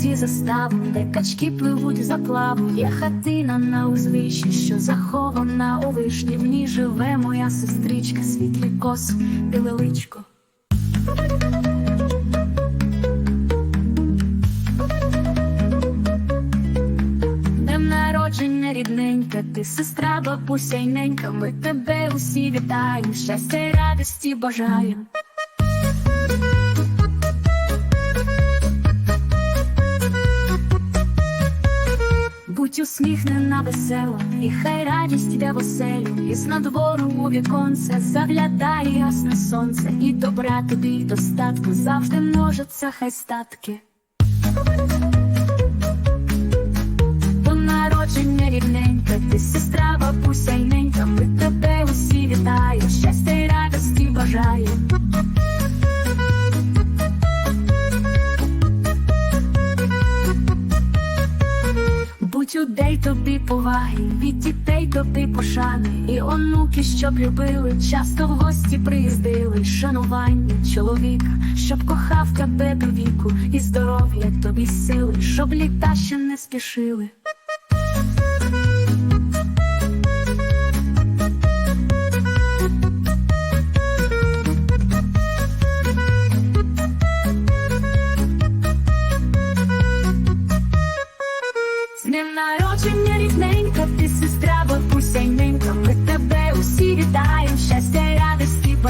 Київці заставу, де качки пливуть за плаву. Є хатина на узвищі, що захована у вишні. В ній живе моя сестричка, світлі кос, біле личко. Днем народження рідненька, ти сестра, бабуся й ненька. Ми тебе усі вітаємо, щастя й радості бажаємо. Будь усміхнена весела, і хай радість йде в оселю, і з надвору у віконце заглядає ясне сонце, і добра тобі і достатку завжди множаться хай статки. Будь людей тобі поваги, від дітей тобі пошани, і онуки, щоб любили, часто в гості приїздили, шанування чоловіка, щоб кохав тебе до віку, і здоров'я тобі сили, щоб літа ще не спішили.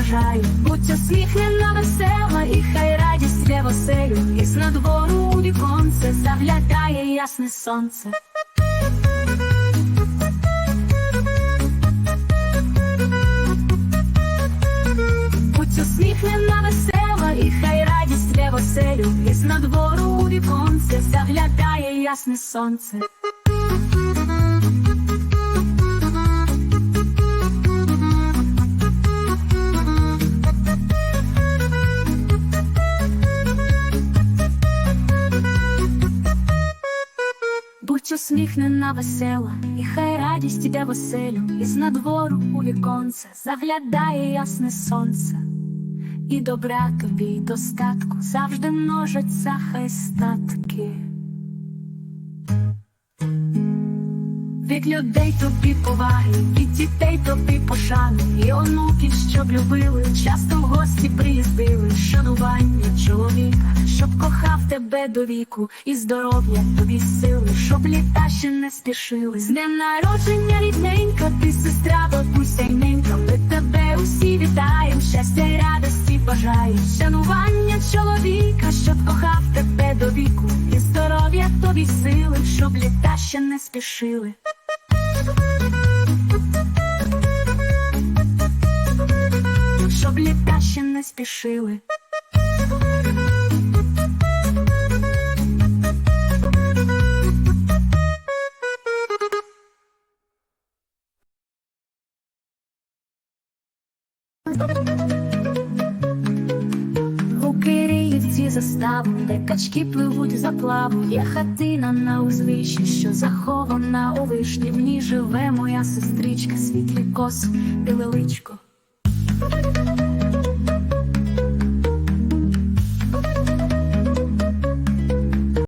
Бажаю. Будь усміхнена, весела, і хай радість йде в оселю, і з надвору у віконце заглядає ясне сонце. Будь усміхнена, весела, і хай радість йде в оселю, і з надвору у віконце заглядає ясне сонце. Усміхнена, весела, і хай радість іде в оселю, і з надвору у віконце заглядає ясне сонце, і добра тобі й достатку завжди множаться хай статки. Від людей тобі поваги, від дітей тобі пошани, і онуків, щоб любили, часто в гості приїздили, шанування чоловіка, щоб кохав тебе до віку, і здоров'я тобі сили, щоб літа ще не спішили. З днем народження рідненька, ти сестра, бабуся й ненька, ми тебе усі вітаємо, щастя й радості бажаємо, шанування чоловіка, щоб кохав тебе до віку, і здоров'я тобі сили, щоб літа ще не спішили. Щоб літа ще не спішили. У Київці заставу, де качки пливуть за плаву, є хатина на узвищі, що захована у вишні. В ній живе моя сестричка, світлі коси і личко.